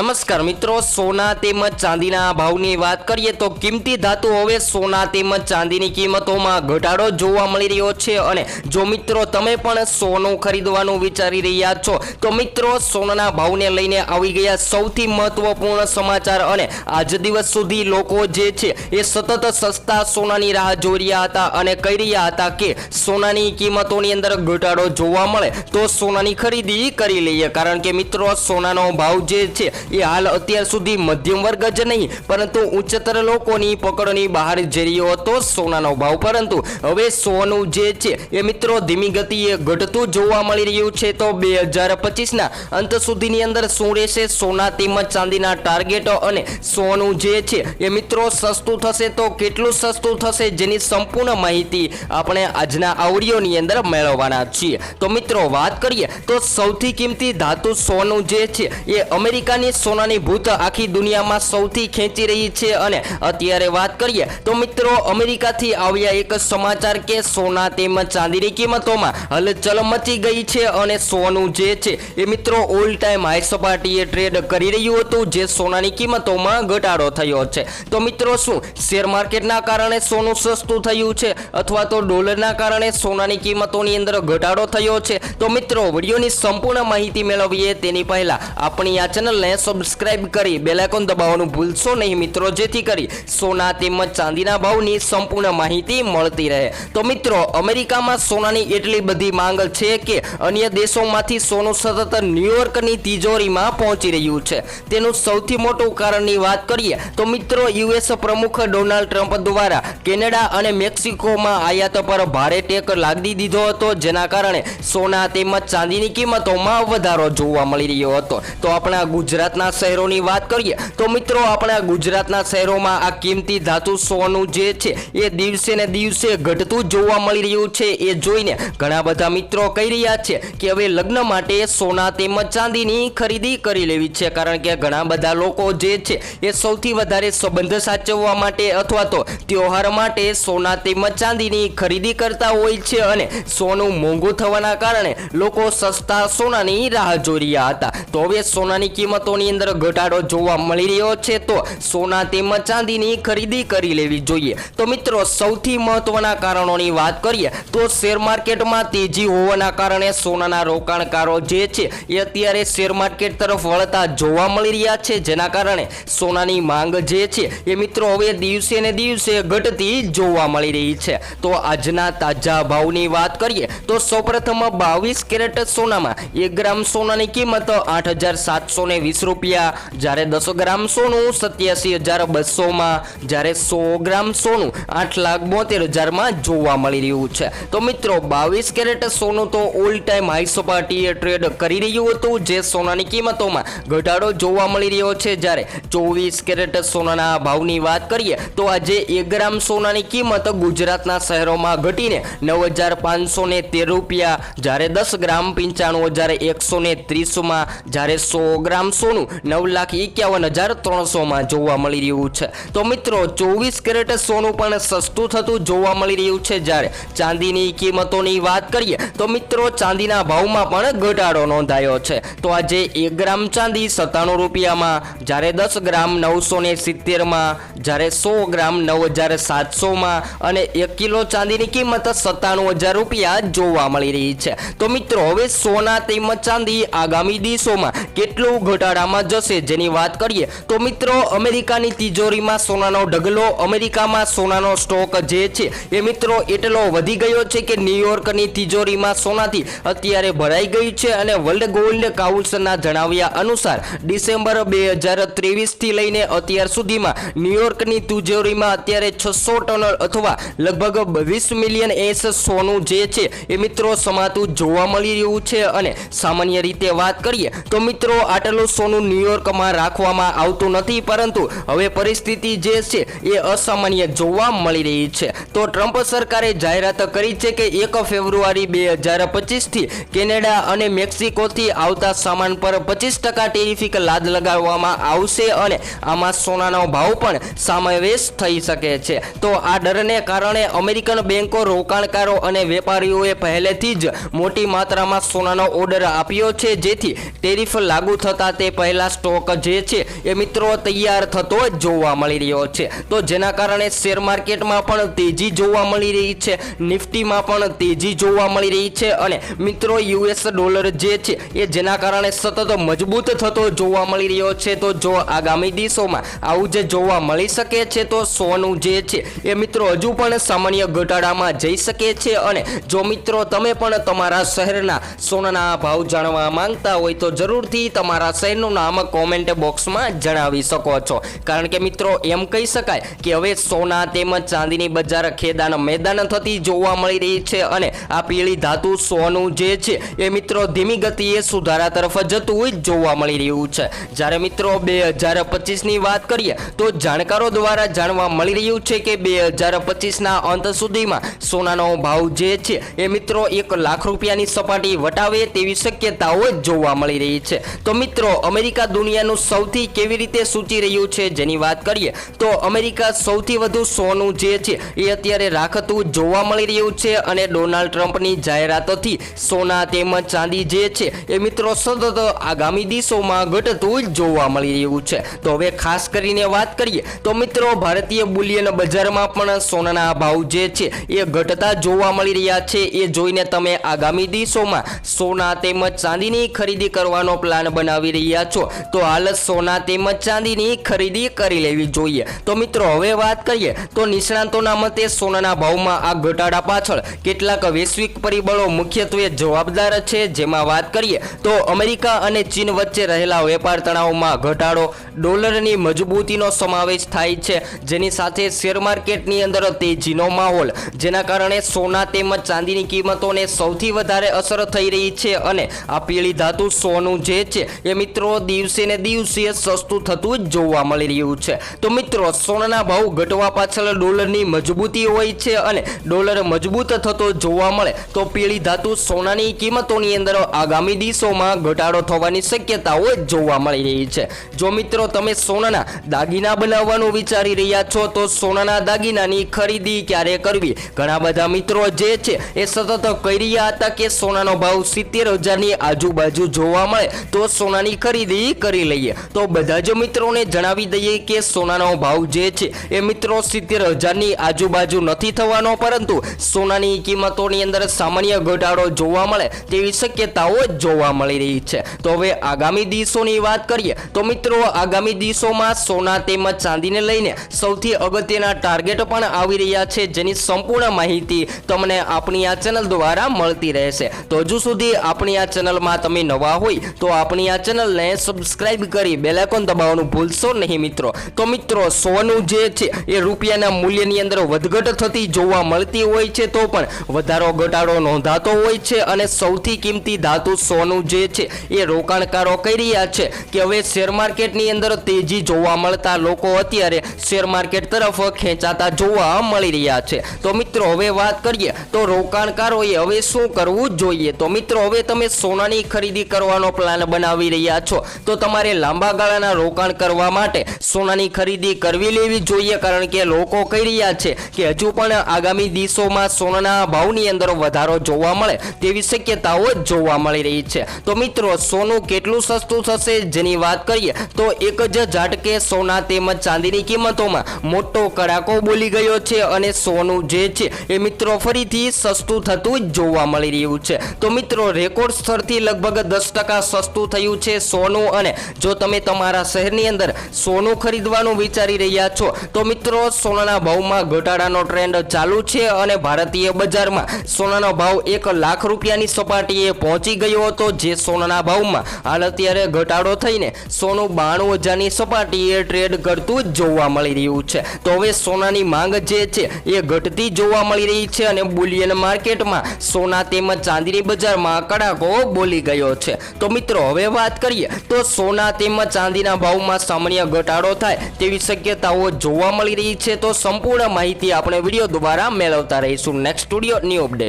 નમસ્કાર મિત્રો, સોના તેમજ ચાંદીના ભાવની વાત કરીએ તો કિંમતી ધાતુ હવે સોના તેમજ ચાંદીની કિંમતોમાં ઘટાડો જોવા મળી રહ્યો છે અને જો મિત્રો તમે પણ સોનું ખરીદવાનું વિચારી રહ્યા છો, તો મિત્રો સોનાના ભાવને લઈને આવી ગયા સૌથી મહત્વપૂર્ણ સમાચાર અને આજ દિવસ સુધી લોકો જે છે એ સતત સસ્તા સોનાની રાહ જોઈ રહ્યા હતા અને કહી રહ્યા હતા કે સોનાની કિંમતોની અંદર ઘટાડો જોવા મળે તો સોનાની ખરીદી કરી લઈએ. કારણ કે મિત્રો, સોનાનો ભાવ જે છે એ હાલ અત્યાર સુધી મધ્યમ વર્ગ જ નહીં, પરંતુ ઉચ્ચતર લોકોની પકડની બહાર જઈ રહ્યો હતો સોનાનો ભાવ. પરંતુ હવે સોનું જે છે, એ મિત્રો ધીમી ગતિએ ઘટતું જોવા મળી રહ્યું છે તો બે હજાર પચીસના અંત સુધીની અંદર શું રહેશે? સોના તેમજ ચાંદીના ટાર્ગેટો અને સોનું જે છે, એ મિત્રો સસ્તું થશે તો કેટલું સસ્તું થશે જેની સંપૂર્ણ માહિતી આપણે આજના આવડીઓની અંદર મેળવવાના છીએ. તો મિત્રો વાત કરીએ તો સૌથી કિંમતી ધાતુ સોનું જે છે, એ અમેરિકાની સોનાની ભૂત આખી દુનિયામાં સૌથી ખેંચી રહી છે. અને અત્યારે વાત કરીએ તો મિત્રો અમેરિકાથી આવ્યા એક સમાચાર કે સોના તેમજ ચાંદીની કિંમતોમાં હલચલ મચી ગઈ છે અને સોનું જે છે એ મિત્રો ઓલ ટાઈમ હાઈ સપાટીએ ટ્રેડ કરી રહ્યું હતું, જે સોનાની કિંમતોમાં ઘટાડો થયો છે. તો મિત્રો શું શેર માર્કેટના કારણે સોનું સસ્તું થયું છે અથવા તો ડોલરના કારણે સોનાની કિંમતોની અંદર ઘટાડો થયો છે? તો મિત્રો, વિડીયોની સંપૂર્ણ માહિતી મેળવીએ. તેની પહેલા આપણી આ ચેનલને સબસ્ક્રાઇબ કરી બેલાઇકોન દબાવવાનું ભૂલશો નહીં મિત્રો. જેથી કરી સોના તેમજ ચાંદીના ભાવની સંપૂર્ણ માહિતી મળતી રહે. તો મિત્રો, અમેરિકામાં સોનાની એટલી બધી માંગ છે કે અન્ય દેશોમાંથી સોનું સતત ન્યુયોર્કની તિજોરીમાં પહોંચી રહ્યું છે. તેનું સૌથી મોટું કારણની વાત કરીએ તો મિત્રો યુએસ પ્રમુખ ડોનાલ્ડ ટ્રમ્પ દ્વારા કેનેડા અને મેક્સિકોમાં આયાત પર ભારે ટેક લાગી દીધો હતો, જેના કારણે સોના તેમજ ચાંદીની કિંમતોમાં વધારો જોવા મળી રહ્યો હતો. તો આપણા ગુજરાતના શહેરોની વાત કરીએ, તો મિત્રો આપણા ગુજરાતના શહેરોમાં આ કિંમતી ધાતુ સોનું જે છે, એ દિવસે ને દિવસે ઘટતું જોવા મળી રહ્યું છે. એ જોઈને ઘણા બધા મિત્રો કહી રહ્યા છે કે હવે લગ્ન માટે સોના તેમજ ચાંદીની ખરીદી કરી લેવી છે. કારણ કે ઘણા બધા લોકો જે છે, એ સૌથી વધારે સંબંધ સાચવવા માટે અથવા તો તહેવાર માટે સોના તેમજ ચાંદીની ખરીદી કરતા હોય છે અને સોનું મોંઘું થવાના કારણે લોકો સસ્તા સોનાની રાહ જોઈ રહ્યા હતા. તો હવે સોનાની કિંમતોની અંદર ઘટાડો જોવા મળી રહ્યો છે, તો સોના તેમજ ચાંદીની ખરીદી કરી લેવી જોઈએ. તો મિત્રો, સૌથી મહત્વના કારણોની વાત કરીએ, તો શેર માર્કેટમાં તેજી હોવાના કારણે સોનાના રોકાણકારો જે છે, એ અત્યારે શેર માર્કેટ તરફ વળતા જોવા મળી રહ્યા છે. જેના કારણે સોનાની માંગ જે છે, એ મિત્રો હવે દિવસે ને દિવસે ઘટતી જોવા મળી રહી છે. તો આજના તાજા ભાવની વાત કરીએ, તો સૌપ્રથમ બાવીસ કેરેટ સોનામાં એક ગ્રામ સોનાની કિંમત આઠ હજાર સાતસો ને વીસ રૂપિયા. જ્યારે દસ ગ્રામ સોનું, સત્યાસી હજાર બસોમાં. જ્યારે સો ગ્રામ સોનું, આઠ લાખ બોતેર હજારમાં જોવા મળી રહ્યું છે. તો મિત્રો, બાવીસ કેરેટ સોનું તો ઓલ ટાઈમ હાઈ સપાટીએ ટ્રેડ કરી રહ્યું હતું, જે સોનાની કિંમતોમાં ઘટાડો જોવા મળી રહ્યો છે. જ્યારે ચોવીસ કેરેટ સોનાના ભાવની વાત કરીએ, તો આજે એક ગ્રામ સોનાની કિંમત ગુજરાતના શહેરોમાં ઘટીને નવ હજાર પાંચસો ને તેર રૂપિયા. જ્યારે દસ ગ્રામ પંચાણું હજાર એકસો ને ત્રીસમાં, જ્યારે સો ગ્રામ સોનું નવ લાખ એકાવન હજાર ત્રણસોમાં જોવા મળી રહ્યું છે. તો મિત્રો, ચોવીસ કેરેટ સોનું પણ સસ્તું થતું જોવા મળી રહ્યું છે જ્યારે ચાંદીની કિંમતોની વાત કરીએ, તો મિત્રો, ચાંદીના ભાવમાં પણ ઘટાડો નોંધાયો છે. તો આજે એક ગ્રામ ચાંદી સત્તાણું રૂપિયામાં, જ્યારે દસ ગ્રામ નવસો ને સિત્તેરમાં, જ્યારે સો ગ્રામ નવ હજાર સાતસોમાં અને એક કિલો ચાંદીની કિંમત સત્તાણું હજાર રૂપિયા જોવા મળી રહી છે. તો મિત્રો, હવે સોના તેમજ ચાંદી આગામી દિવસોમાં કેટલું ઘટાડામાં જશે. જેની વાત કરીએ તો મિત્રો, અમેરિકાની તિજોરીમાં સોનાનો ઢગલો, અમેરિકામાં સોનાનો સ્ટોક જે છે એ મિત્રો એટલો વધી ગયો છે કે ન્યુયોર્કની તિજોરીમાં સોનાથી અત્યારે ભરાઈ ગઈ છે અને વર્લ્ડ ગોલ્ડ કાઉન્સિલના જણાવ્યા અનુસાર ડિસેમ્બર બે હજાર ત્રેવીસથી લઈને અત્યાર સુધીમાં ન્યુયોર્કની તિજોરીમાં અત્યારે છસો ટન અથવા લગભગ વીસ મિલિયન એસ સોનું જે છે એ મિત્રો સમાતું જોવા મળી રહ્યું છે. અને સામાન્ય રીતે વાત કરીએ તો મિત્રો, આટલું સોનું ન્યુયોર્કમાં રાખવામાં આવતું નથી, પરંતુ હવે પરિસ્થિતિ જે છે એ અસામાન્ય જોવા મળી રહી છે. તો ટ્રમ્પ સરકારે જાહેરાત કરી છે કે એક ફેબ્રુઆરી બે હજાર પચીસથી કેનેડા અને મેક્સિકોથી આવતા સામાન પર પચીસ ટકા ટેરિફિક લાદ લગાવવામાં આવશે અને આમાં સોનાનો ભાવ પણ સમાવેશ થઈ શકે છે. તો આ ડરને કારણે અમેરિકન બેન્કો રોકાણકારો અને વેપારીઓએ પહેલેથી જ મોટી માત્રામાં સોનાનો ઓર્ડર આપ્યો છે, જેથી ટેરિફ લાગુ થતા તે પહેલા રહેલા સ્ટોક જે છે એ મિત્રો તૈયાર થતો જોવા મળી રહ્યો છે. તો જેના કારણે શેર માર્કેટમાં પણ તેજી જોવા મળી રહી છે, નિફ્ટીમાં પણ તેજી જોવા મળી રહી છે અને મિત્રો યુએસ ડોલર જે છે એ જેના કારણે સતત મજબૂત થતો જોવા મળી રહ્યો છે. તો જો આગામી દિવસોમાં આવું જે જોવા મળી શકે છે, તો સોનું જે છે એ મિત્રો હજુ પણ સામાન્ય ઘટાડામાં જઈ શકે છે અને જો મિત્રો તમે પણ તમારા શહેરના સોનાના ભાવ જાણવા માંગતા હોય તો જરૂરથી તમારા શહેરનું નામ કોમેન્ટ બોક્સમાં જણાવી શકો છો. કારણ કે મિત્રો, એમ કહી શકાય કે હવે સોના તેમજ ચાંદીની બજાર ખેદાન મેદાન થતી જોવા મળી રહી છે અને આ પીળી ધાતુ સોનું જે છે, એ મિત્રો ધીમી ગતિએ સુધારા તરફ જતું હોય જોવા મળી રહ્યું છે. જ્યારે મિત્રો બે હજાર પચીસની વાત કરીએ, તો જાણકારો દ્વારા જાણવા મળી રહ્યું છે કે બે હજાર પચીસના અંત સુધીમાં સોનાનો ભાવ જે છે, એ મિત્રો એક લાખ રૂપિયાની સપાટી વટાવે તેવી શક્યતાઓ જોવા મળી રહી છે. તો મિત્રો અમેરિકા દુનિયાનું સૌથી કેવી રીતે સૂચી રહ્યું છે જેની વાત કરીએ, તો અમેરિકા સૌથી વધુ સોનું જે છે એ અત્યારે રાખતું જોવા મળી રહ્યું છે અને ડોનાલ્ડ ટ્રમ્પની જાહેરાતોથી સોના તેમજ ચાંદી જે છે એ મિત્રો સતત આગામી દિવસોમાં ઘટતું જોવા મળી રહ્યું છે. તો હવે ખાસ કરીને વાત કરીએ, તો મિત્રો ભારતીય બુલિયન બજારમાં પણ સોનાના ભાવ જે છે એ ઘટતા જોવા મળી રહ્યા છે. એ જોઈને તમે આગામી દિવસોમાં સોના તેમજ ચાંદીની ખરીદી કરવાનો પ્લાન બનાવી રહ્યા છો, તો હાલ સોના તેમજ ચાંદીની ખરીદી કરી લેવી જોઈએ. તો મિત્રો, હવે વાત કરીએ, તો નિષ્ણાંતોના મતે સોનાના ભાવમાં આ ઘટાડા પાછળ કેટલાક વૈશ્વિક પરિબળો મુખ્યત્વે જવાબદાર છે. જેમાં વાત કરીએ, તો અમેરિકા અને ચીન વચ્ચે રહેલા વેપાર તણાવમાં ઘટાડો ડોલરની મજબૂતીનો સમાવેશ થાય છે. જેની સાથે શેર માર્કેટની અંદર તેજીનો માહોલ, જેના કારણે સોના તેમજ ચાંદીની કિંમતોને સૌથી વધારે અસર થઈ રહી છે. અને આ પીળી ધાતુ સોનું જે છે, એ મિત્રો દિવસે ને દિવસે સસ્તું થતું જોવા મળી રહ્યું છે. તો મિત્રો, સોનાના ભાવ ઘટવા પાછળ ડોલરની મજબૂતી હોય છે અને ડોલર મજબૂત થતો જોવા મળે, તો પીળી ધાતુ સોનાની કિંમતોની અંદર આગામી દિવસોમાં ઘટાડો થવાની શક્યતાઓ જોવા મળી રહી છે. જો મિત્રો, તમે સોનાના દાગીના બનાવવાનું વિચારી રહ્યા છો, તો સોનાના દાગીનાની ખરીદી ક્યારે કરવી? ઘણા બધા મિત્રો જે છે, એ સતત કહી રહ્યા હતા કે સોનાનો ભાવ સિત્તેર હજારની આજુબાજુ જોવા મળે, તો સોનાની ખરીદી કરી લઈએ. તો બધા જ મિત્રોને જણાવી દઈએ કે સોનાનો ભાવ જે છે, એ મિત્રો સિત્તેર હજારની આજુબાજુ નથી થવાનો, પરંતુ સોનાની કિંમતોની અંદર સામાન્ય ઘટાડો જોવા મળે તેવી શક્યતાઓ જોવા મળી રહી છે. તો હવે આગામી દિવસોની વાત કરીએ, તો મિત્રો આગામી દિવસોમાં સોના તેમજ ચાંદીને લઈને સૌથી અગત્યના ટાર્ગેટ પણ આવી રહ્યા છે, જેની સંપૂર્ણ માહિતી તમને આપણી આ ચેનલ દ્વારા મળતી રહેશે. તો હજુ સુધી આપણી આ ચેનલમાં તમે નવા હોય, તો આપણી આ ચેનલને સબસ્ક્રાઇબ કરી બેલાઇકોન દબાવવાનું ભૂલશો નહીં મિત્રો. તો મિત્રો, સોનું જે છે, એ રૂપિયાના મૂલ્યની અંદર વધઘટ થતી જોવા મળતી હોય છે તો પણ વધારો ઘટાડો નોંધાતો હોય છે અને સૌથી કિંમતી ધાતુ સોનું જે છે, એ રોકાણકારો કહી રહ્યા છે કે હવે શેર માર્કેટની અંદર તેજી જોવા મળતા લોકો અત્યારે શેર માર્કેટ તરફ ખેંચાતા જોવા મળી રહ્યા છે. તો મિત્રો, હવે વાત કરીએ, તો રોકાણકારોએ હવે શું કરવું જોઈએ? તો મિત્રો, હવે તમે સોનાની ખરીદી કરવાનો પ્લાન બનાવી રહ્યા છો. તો તમારે લાંબા ગાળાના રોકાણ કરવા માટે સોનાની ખરીદી કરવી લેવી જોઈએ, કારણ કે લોકો કહી રહ્યા છે કે હજુ પણ આગામી દિવસોમાં સોનાના ભાવની અંદર વધારો જોવા મળે તેવી શક્યતાઓ જોવા મળી રહી છે. તો મિત્રો, સોનું કેટલું સસ્તું થશે જેની વાત કરીએ, તો એક જ ઝાટકે સોના તેમજ ચાંદીની કિંમતોમાં મોટો કડાકો બોલી ગયો છે અને સોનું જે છે એ મિત્રો ફરીથી સસ્તું થતું જોવા મળી રહ્યું છે. તો મિત્રો, રેકોર્ડ સ્તરથી લગભગ દસ ટકા સસ્તું થયું છે સોનું. અને જો તમે તમારા શહેરની અંદર સોનું ખરીદવાનું વિચારી રહ્યા છો, તો મિત્રો સોનાના ભાવમાં ઘટાડાનો ટ્રેન્ડ ચાલુ છે અને ભારતીય બજારમાં સોનાનો ભાવ એક લાખ રૂપિયાની સપાટીએ પહોંચી ગયો હતો, જે સોનાના ભાવમાં હાલ અત્યારે ઘટાડો થઈને સોનું બાણું હજારની સપાટીએ ટ્રેડ કરતું જોવા મળી રહ્યું છે. તો હવે સોનાની માંગ જે છે એ ઘટતી જોવા મળી રહી છે અને બુલિયન માર્કેટમાં સોના તેમજ ચાંદીની બજારમાં કડાકો બોલી ગયો છે. તો મિત્રો, હવે વાત કરીએ તો સોના તેમજ ચાંદીના ભાવમાં સામાન્ય ઘટાડો થાય તેવી શક્યતાઓ જોવા મળી રહી છે. તો સંપૂર્ણ માહિતી આપણે વીડિયો દ્વારા મેળવતા રહીશું. Next studio new update